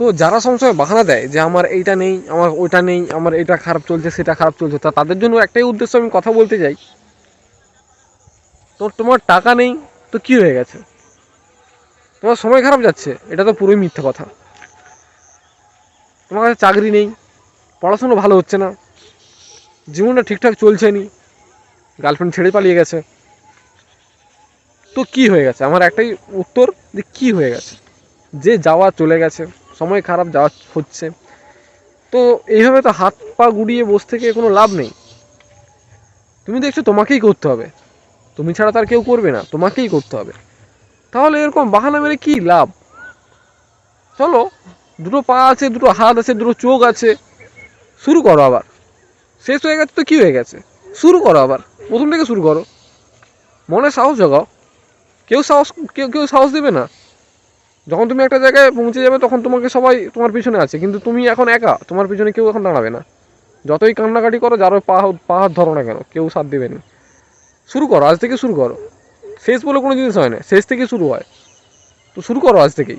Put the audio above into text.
তো যারা সবসময় বাহানা দেয় যে আমার এইটা নেই, আমার ওইটা নেই, আমার এটা খারাপ চলছে, সেটা খারাপ চলছে, তা তাদের জন্য একটাই উদ্দেশ্য আমি কথা বলতে চাই। তো তোমার টাকা নেই, তো কি হয়ে গেছে? তোমার সময় খারাপ যাচ্ছে, এটা তো পুরোই মিথ্যা কথা। তোমার কাছে চাকরি নেই, পড়াশুনো ভালো হচ্ছে না, জীবনটা ঠিকঠাক চলছে নি গার্লফ্রেন্ড ছেড়ে পালিয়ে গেছে। তো কি হয়ে গেছে? আমার একটাই উত্তর যে কি হয়ে গেছে? যে যাওয়া চলে গেছে। সময় খারাপ যাওয়া হচ্ছে। তো এইভাবে তো হাত পা গুড়িয়ে বসে থেকে কোনো লাভ নেই। তুমি দেখছ তোমাকেই করতে হবে। তুমি ছাড়া তার কেউ করবে না, তোমাকেই করতে হবে। তাহলে এরকম বাহানা মেরে কি লাভ? চলো, দুটো পা আছে, দুটো হাত আছে, দুটো চোখ আছে, শুরু করো আবার। শেষ হয়ে গেছে তো কি হয়ে গেছে? শুরু করো আবার, প্রথম থেকে শুরু করো। মনে সাহস জগাও। কেউ সাহস, কেউ কেউ সাহস দেবে না। যখন তুমি একটা জায়গায় পৌঁছে যাবে, তখন তোমাকে সবাই তোমার পিছনে আছে। কিন্তু তুমি এখন একা, তোমার পিছনে কেউ এখন দাঁড়াবে না। যতই কান্নাকাটি করো, যারও পা পাহাড় ধরো না কেন, কেউ সাথ দেবে না। শুরু করো, আজ থেকে শুরু করো। শেষ বলে কোনো জিনিস হয় না। শেষ থেকে শুরু হয়। তো শুরু করো আজ থেকেই।